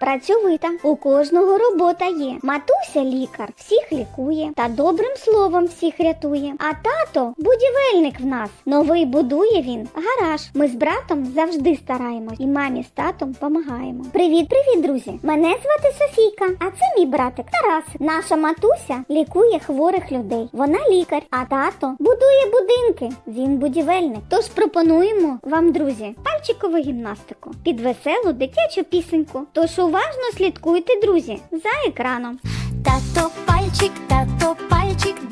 працьовита, у кожного робота є. Матуся лікар, всіх лікує та добрим словом всіх рятує. А тато будівельник в нас. Новий будує він гараж. Ми з братом завжди стараємось і мамі з татом помагаємо. Привіт, привіт, друзі! Мене звати Софійка, а це мій братик Тарас. Наша матуся лікує хворих людей. Вона лікар, а тато будує будинки. Він будівельник. Тож пропонуємо вам, друзі, пальчикову гімнастику під веселу дитячу пісеньку. Тож уважно слідкуйте, друзі, за екраном. Тато пальчик, тато пальчик,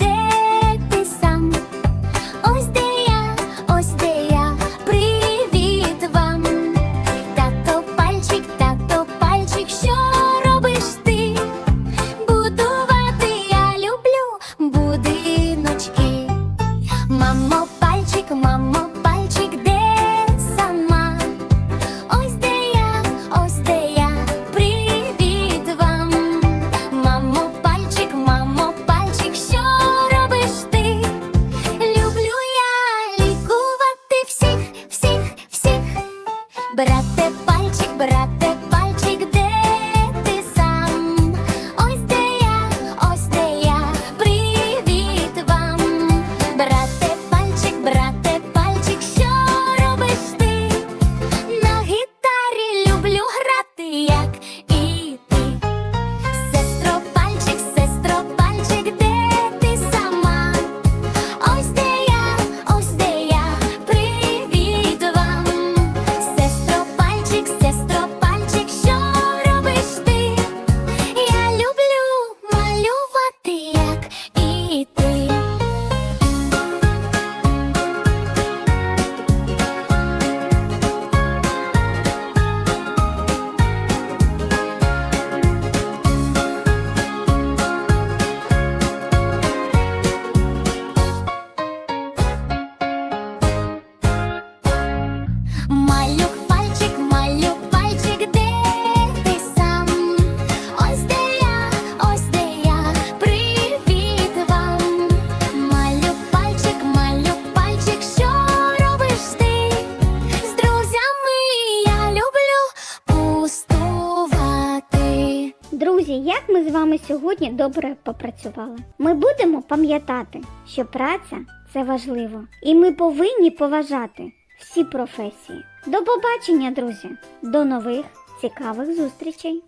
Брате, пальчик, брате, пальчик, де ти сам? Ось де я, ось де я, привіт вам. Брате, пальчик, брате, пальчик, що робиш ти? На гітарі люблю грати, Друзі, як ми з вами сьогодні добре попрацювали. Ми будемо пам'ятати, що праця це важливо, і ми повинні поважати всі професії. До побачення, друзі! До нових цікавих зустрічей!